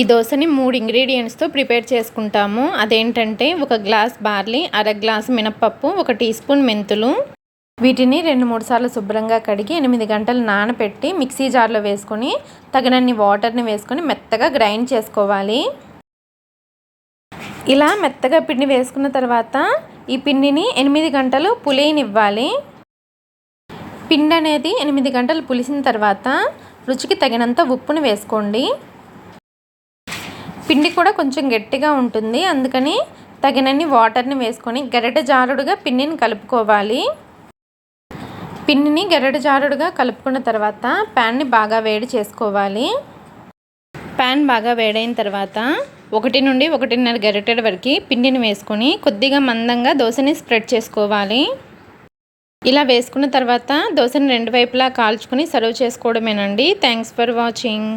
ఈ దోశని మూడు ఇంగ్రీడియంట్స్తో ప్రిపేర్ చేసుకుంటాము. అదేంటంటే ఒక గ్లాస్ బార్లీ అర గ్లాస్ మినప్పప్పు ఒక టీ స్పూన్ మెంతులు. వీటిని రెండు మూడు సార్లు శుభ్రంగా కడిగి ఎనిమిది గంటలు నానబెట్టి మిక్సీ జార్లో వేసుకొని తగినన్ని వాటర్ని వేసుకొని మెత్తగా గ్రైండ్ చేసుకోవాలి. ఇలా మెత్తగా పిండి వేసుకున్న తర్వాత ఈ పిండిని ఎనిమిది గంటలు పులియనివ్వాలి పిండి అనేది ఎనిమిది గంటలు పులిసిన తర్వాత రుచికి తగినంత ఉప్పును వేసుకోండి. పిండి కూడా కొంచెం గట్టిగా ఉంటుంది. అందుకని తగినన్ని వాటర్ని వేసుకొని గరిట జారుడుగా పిండిని కలుపుకోవాలి. పిండిని గరిట జారుడుగా కలుపుకున్న తర్వాత ప్యాన్ని బాగా వేడి చేసుకోవాలి. ప్యాన్ బాగా వేడైన తర్వాత ఒకటి నుండి ఒకటిన్నర గరిటెల వరకు పిండిని వేసుకొని కొద్దిగా మందంగా దోశని స్ప్రెడ్ చేసుకోవాలి. ఇలా వేసుకున్న తర్వాత దోశని రెండు వైపులా కాల్చుకొని సర్వ్ చేసుకోవడమేనండి. Thanks for watching